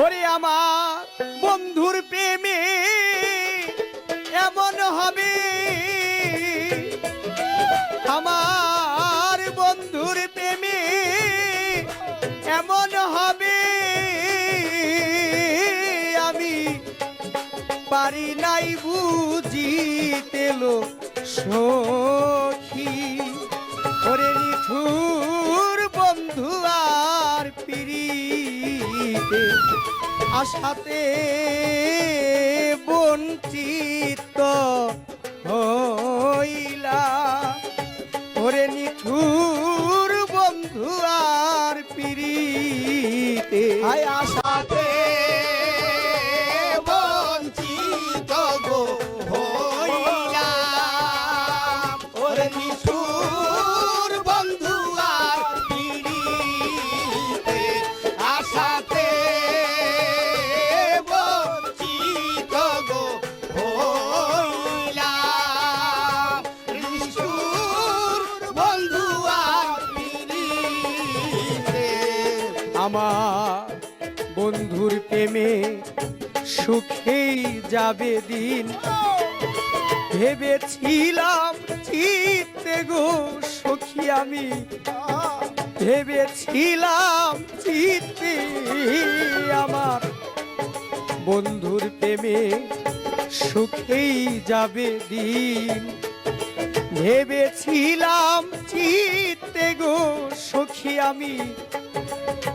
ওরে আমার বন্ধুর প্রেমে এমন হবে। আমার বন্ধুর প্রেমে এমন হবে। আমি পারি নাই বুঝিতে সখী। ওরে নিঠুর বন্ধু আর পিড়িতে আশাতে বঞ্চিত হইলা। ওরে নিঠুর বন্ধু আর পিড়িতে। আয় আশাতে আমার বন্ধুর প্রেমে সুখেই যাবে দিন। ভেবেছিলাম চিত্তে গো সখী আমি। ভেবেছিলাম চিত্তে আমার বন্ধুর প্রেমে সুখেই যাবে দিন। ভেবেছিলাম চিত্তে গো সখী আমি।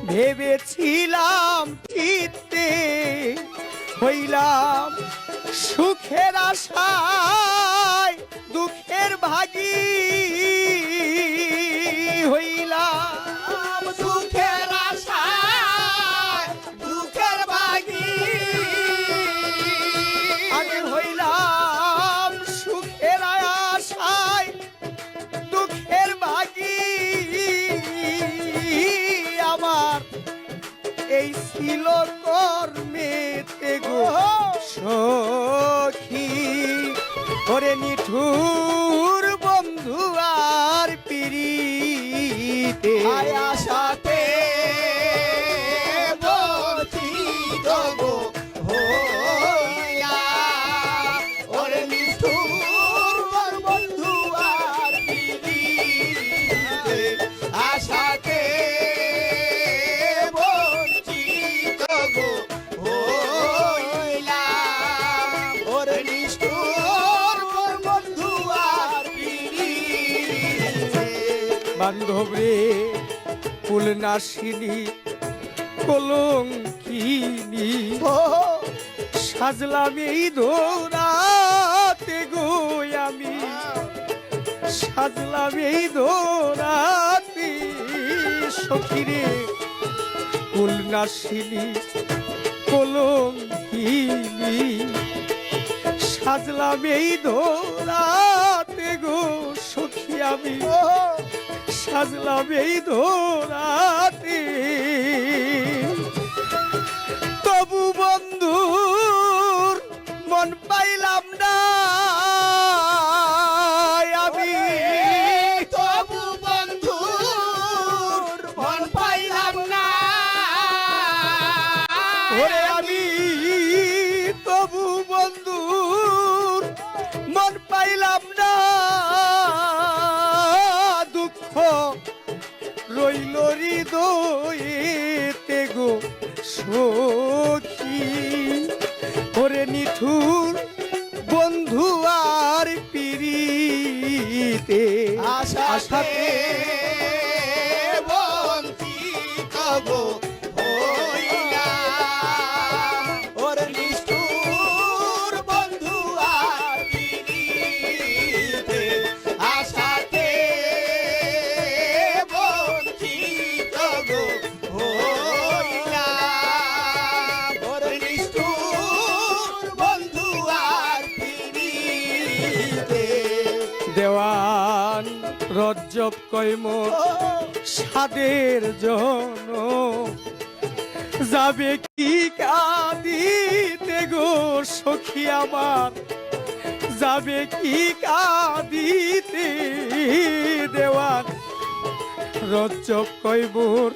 ভেবেছিলাম চিত্তে হইলাম সুখের আশায় দুঃখের ভাগী। ছিল কর্মেতে গো সখী। করে নিঠুর বান্ধব রে ফুল নাসিনী কলঙ্কিনী সাজলাম এই দোরাতে গো আমি। সাজলাম এই দোরাতে সখিরে ফুল নাসিনী কলঙ্কিনী। সাজলাম এই দোরাতে গো সখী আমি। সাজলাম এই ধরাতে তবু বন্ধুর মন পাইলাম না। নিঠুর বন্ধু আর পিড়িতে আশাতে রজ্জব কইমর সাদের জন। যাবে কি কাঁদিতে গো সখী আমার? যাবে কি কাঁদিতে দেওয়ান? রজ্জব কইবর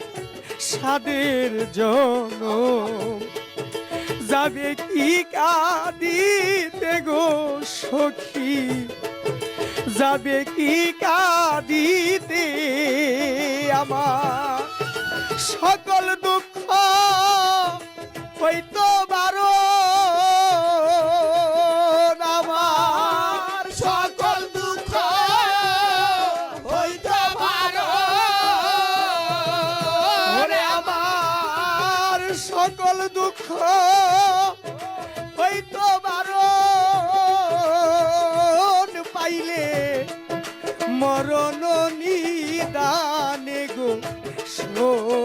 সাদের জন। যাবে কি কাঁদিতে গো সখী যাবে কি কাঁদিতে আমার? সকল দুঃখ হইতো বারো সকল দুঃখ হইতে আমার সকল দুঃখ মরণ নিদানে গো সখী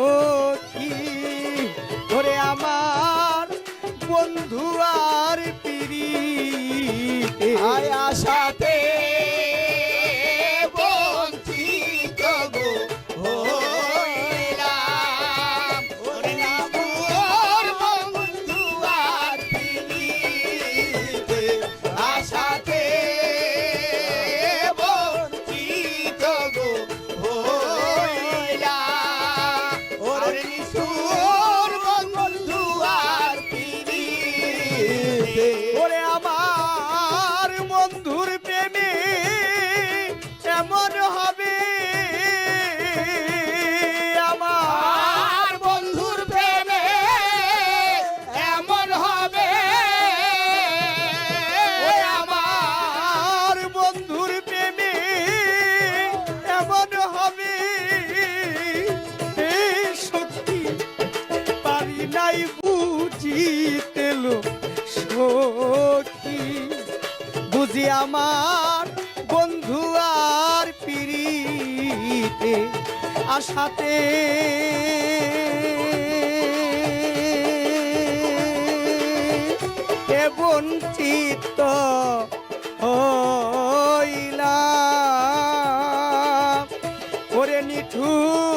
আমার বন্ধু আর পিড়িতে আশাতে। বঞ্চিত হইলা করে নিঠুর